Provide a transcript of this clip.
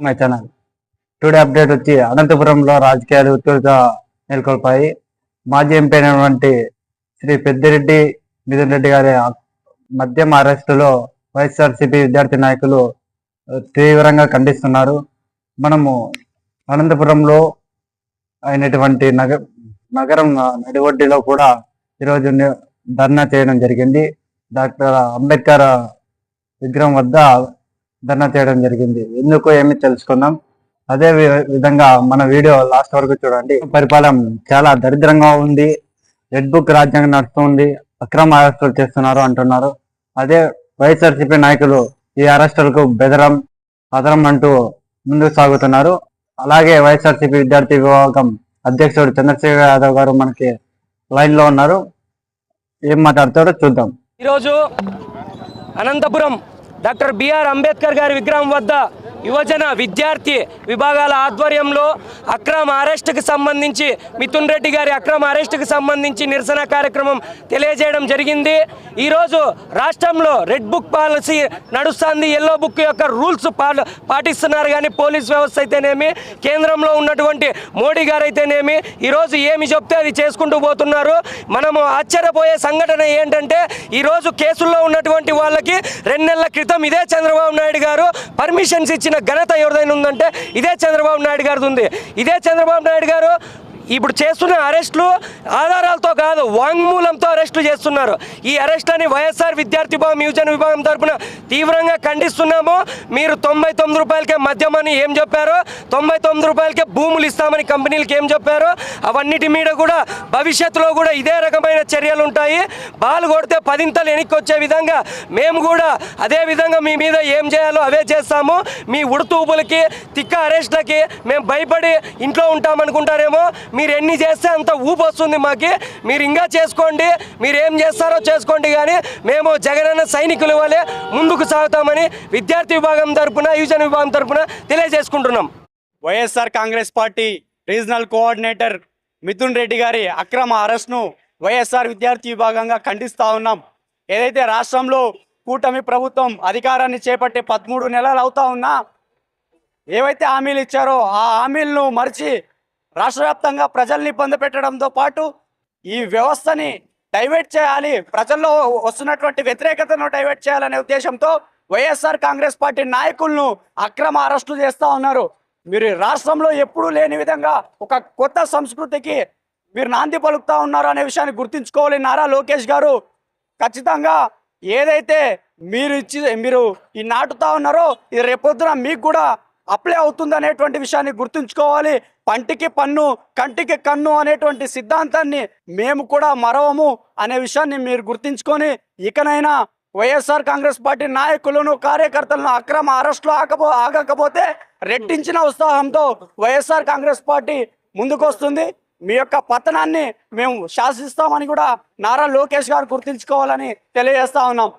My channel today update వచ్చి అనంతపురంలో రాజకీయాలు ఉత్తుగా నెలకొల్పాయి. మాజీ ఎంపీ అయినటువంటి శ్రీ పెద్దిరెడ్డి మిథున్ రెడ్డి గారి మద్యం అరెస్టులో వైఎస్ఆర్సీపీ విద్యార్థి నాయకులు తీవ్రంగా ఖండిస్తున్నారు. మనము అనంతపురంలో అయినటువంటి నగ నగరం నడివడ్డిలో కూడా ఈరోజు ధర్నా చేయడం జరిగింది. డాక్టర్ అంబేద్కర్ విగ్రహం వద్ద ధర్నా చేయడం జరిగింది. ఎందుకు ఏమి తెలుసుకుందాం. అదే వి- విధంగా మన వీడియో లాస్ట్ వరకు చూడండి. పరిపాలన చాలా దరిద్రంగా ఉంది. రెడ్ బుక్ రాజ్యాంగం నడుస్తుంది. అక్రమ అరెస్టులు చేస్తున్నారు అంటున్నారు. అదే వైఎస్ఆర్సీపీ నాయకులు ఈ అరెస్టులకు బెదరం అదరం అంటూ ముందుకు సాగుతున్నారు. అలాగే వైఎస్ఆర్సీపీ విద్యార్థి విభాగం అధ్యక్షుడు చంద్రశేఖర్ యాదవ్ గారు మనకి లైన్లో ఉన్నారు. ఏం మాట్లాడతాడో చూద్దాం. ఈరోజు అనంతపురం డాక్టర్ బిఆర్ అంబేద్కర్ గారి విగ్రహం వద్ద యువజన విద్యార్థి విభాగాల ఆధ్వర్యంలో అక్రమ అరెస్టుకు సంబంధించి మిథున్ రెడ్డి గారి అక్రమ అరెస్టుకు సంబంధించి నిరసన కార్యక్రమం తెలియజేయడం జరిగింది. ఈరోజు రాష్ట్రంలో రెడ్ బుక్ పాలసీ నడుస్తుంది. ఎల్లో బుక్ యొక్క రూల్స్ పా- పాటిస్తున్నారు కానీ పోలీస్ వ్యవస్థ అయితేనేమి కేంద్రంలో ఉన్నటువంటి మోడీ గారు అయితేనేమి ఈరోజు ఏమి చెప్తే అది చేసుకుంటూ పోతున్నారు. మనము ఆశ్చర్యపోయే సంఘటన ఏంటంటే ఈరోజు కేసుల్లో ఉన్నటువంటి వాళ్ళకి రెండు నెలల క్రితం ఇదే చంద్రబాబు నాయుడు గారు పర్మిషన్స్ ఇచ్చి ఇచ్చిన ఘనత ఎవరిదైనా ఉందంటే ఇదే చంద్రబాబు నాయుడు గారిది ఉంది. ఇదే చంద్రబాబు నాయుడు గారు ఇప్పుడు చేస్తున్న అరెస్టులు ఆధారాలతో కాదు వాంగ్మూలంతో అరెస్టులు చేస్తున్నారు. ఈ అరెస్టులని వైఎస్ఆర్ విద్యార్థి భవన్ మ్యూజియం విభాగం తరఫున తీవ్రంగా ఖండిస్తున్నాము. మీరు తొంభై తొమ్మిది రూపాయలకే మద్యమని ఏం చెప్పారో? తొంభై తొమ్మిది రూపాయలకే భూములు ఇస్తామని కంపెనీలకు ఏం చెప్పారో? అవన్నిటి మీద కూడా భవిష్యత్తులో కూడా ఇదే రకమైన చర్యలు ఉంటాయి. బాలు కొడితే పదింతలు వెనక్కి వచ్చే విధంగా మేము కూడా అదే విధంగా మీ మీద ఏం చేయాలో అవే చేస్తాము. మీ ఉడుతూపులకి తిక్క అరెస్ట్లకి మేము భయపడి ఇంట్లో ఉంటామనుకుంటారేమో. మీరు ఎన్ని చేస్తే అంత ఊపు వస్తుంది మాకు. మీరు ఇంకా చేసుకోండి మీరు ఏం చేస్తారో చేసుకోండి కానీ మేము జగనన్న సైనికుల వలె ముందుకు సాగుతామని విద్యార్థి విభాగం తరపున యువజన విభాగం తరపున తెలియజేసుకుంటున్నాం. YSR Congress party regional coordinator Mithun Reddy గారి అక్రమ అరెస్ట్ను వైఎస్ఆర్ విద్యార్థి విభాగంగా ఖండిస్తూ ఉన్నాం. ఏదైతే రాష్ట్రంలో కూటమి ప్రభుత్వం అధికారాన్ని చేపట్టి పదమూడు నెలలు అవుతా ఉన్నా ఏవైతే హామీలు ఇచ్చారో ఆ హామీలను మరిచి రాష్ట్ర వ్యాప్తంగా ప్రజల్ని ఇబ్బంది పెట్టడంతో పాటు ఈ వ్యవస్థని డైవర్ట్ చేయాలి ప్రజల్లో వస్తున్నటువంటి వ్యతిరేకతను డైవర్ట్ చేయాలనే ఉద్దేశంతో వైఎస్ఆర్ కాంగ్రెస్ పార్టీ నాయకులను అక్రమ అరెస్టులు చేస్తూ ఉన్నారు. మీరు రాష్ట్రంలో ఎప్పుడూ లేని విధంగా ఒక కొత్త సంస్కృతికి మీరు నాంది పలుకుతా ఉన్నారు అనే విషయాన్ని గుర్తుంచుకోవాలి నారా లోకేష్ గారు. ఖచ్చితంగా ఏదైతే మీరు ఇచ్చి మీరు ఈ నాటుతా ఉన్నారో ఇది రేపొద్దున మీకు కూడా అప్లై అవుతుంది అనేటువంటి విషయాన్ని గుర్తుంచుకోవాలి. పంటికి పన్ను కంటికి కన్ను అనేటువంటి సిద్ధాంతాన్ని మేము కూడా మరవము అనే విషయాన్ని మీరు గుర్తుంచుకొని ఇకనైనా వైఎస్ఆర్ కాంగ్రెస్ పార్టీ నాయకులను కార్యకర్తలను అక్రమ అరెస్టులు ఆకపో ఆగకపోతే రెట్టించిన ఉత్సాహంతో వైఎస్ఆర్ కాంగ్రెస్ పార్టీ ముందుకొస్తుంది. మీ యొక్క పతనాన్ని మేము శాసిస్తామని కూడా నారా లోకేష్ గారు గుర్తుంచుకోవాలని తెలియజేస్తా ఉన్నాం.